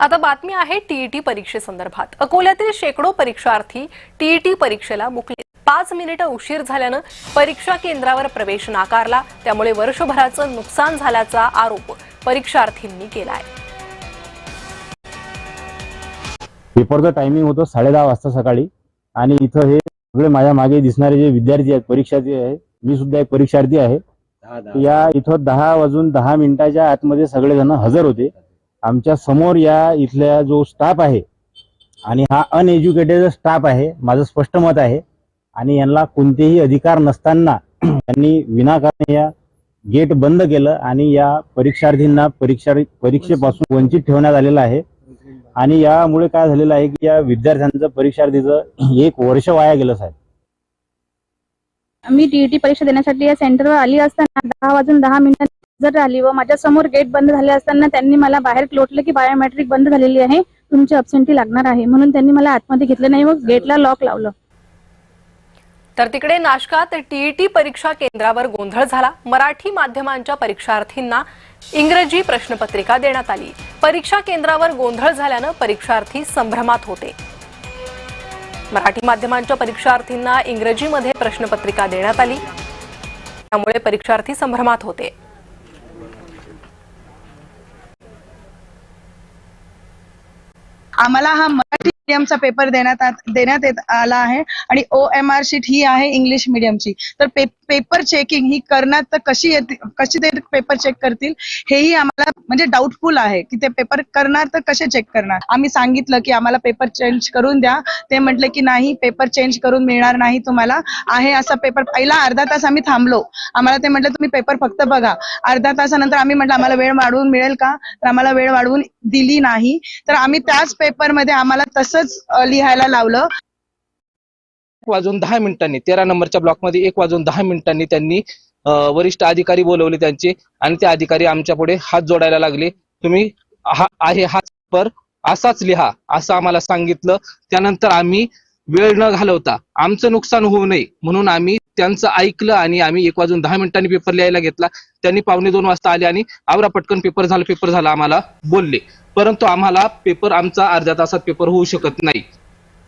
आता बातमी आहे टीईटी परीक्षेसंदर्भात अकोल्यातील शेकडो परीक्षार्थी टीईटी परीक्षेला मुकले. पाच मिनिटं उशीर झाल्यानं परीक्षा केंद्रावर प्रवेश नाकारला. त्यामुळे वर्षभराचं नुकसान झाल्याचा आरोप परीक्षार्थींनी केला आहे पेपरचं टायमिंग होतं साडेदहा वाजता सकाळी. आणि इथं हे सगळे माझ्या मागे दिसणारे जे विद्यार्थी आहेत परीक्षार्थी आहे मी सुद्धा एक परीक्षार्थी आहे. या इथं दहा वाजून दहा मिनिटाच्या आतमध्ये सगळेजण हजर होते. आमच्यासमोर या इथल्या जो स्टाफ आहे आणि हा अनएज्युकेटेड स्टाफ आहे माझं स्पष्ट मत आहे. आणि यांना कोणतेही अधिकार नसताना त्यांनी विनाकारण या गेट बंद केलं आणि या परीक्षार्थींना परीक्षा परीक्षेपासून वंचित ठेवण्यात आलेलं आहे. आणि यामुळे काय झालेलं आहे की या विद्यार्थ्यांचं परीक्षार्थीचं एक वर्ष वाया गेलं साहेब. मी टीईटी परीक्षा देण्यासाठी या सेंटरवर आली असताना दहा वाजून दहा मिनिटांनी जर राहिली व माझ्यासमोर गेट बंद झाले असताना त्यांनी मला बाहेर लोटलं की बायोमेट्रिक बंद झालेली आहे तुमची अब्सेंटी लागणार आहे. म्हणून त्यांनी मला आतमध्ये घेतलं नाही व गेटला लॉक लावलं. तर तिकडे नाशकात टीईटी परीक्षा केंद्रावर गोंधळ झाला. मराठी माध्यमांच्या परीक्षार्थींना इंग्रजी प्रश्नपत्रिका देण्यात आली. परीक्षा केंद्रावर गोंधळ झाल्यानं परीक्षार्थी संभ्रमात होते. मराठी माध्यमांच्या परीक्षार्थींना इंग्रजीमध्ये प्रश्नपत्रिका देण्यात आली. त्यामुळे परीक्षार्थी संभ्रमात होते. आम्हाला हा मराठी मीडियमचा पेपर देण्यात देण्यात येत आला आहे. आणि ओ एम आर शीट ही आहे इंग्लिश मीडियमची तर पे, पेपर चेकिंग ही करण्यात तर कशी येते कशी ते पेपर चेक करतील हेही आम्हाला म्हणजे डाऊटफुल आहे की ते पेपर करणार तर कसे चेक करणार? आम्ही सांगितलं की आम्हाला पेपर चेंज करून द्या. ते म्हटले की नाही पेपर चेंज करून मिळणार नाही तुम्हाला. आहे असा पेपर पहिला अर्धा तास आम्ही थांबलो. आम्हाला ते म्हटलं तुम्ही पेपर फक्त बघा. अर्धा तासानंतर आम्ही म्हटलं आम्हाला वेळ वाढवून मिळेल का? तर आम्हाला वेळ वाढवून दिली नाही. तर आम्ही त्याच पेपरमध्ये आम्हाला तसंच लिहायला लावलं. एक वाजून दहा मिनिटांनी तेरा नंबरच्या ब्लॉकमध्ये एक वाजून दहा मिनिटांनी त्यांनी वरिष्ठ अधिकारी बोलवले त्यांचे आणि ते अधिकारी आमच्या पुढे हात जोडायला लागले. तुम्ही हा आहे हाच पर असाच लिहा असं आम्हाला सांगितलं. त्यानंतर आम्ही वेळ न घालवता आमचं नुकसान होऊ नये म्हणून आम्ही त्यांचं ऐकलं आणि आम्ही एक वाजून दहा मिनिटांनी पेपर लिहायला घेतला. त्यांनी पावणे दोन वाजता आले आणि आवरा पटकन पेपर झाला पेपर झाला आम्हाला बोलले. परंतु आम्हाला पेपर आमचा अर्ध्या तासात पेपर होऊ शकत नाही.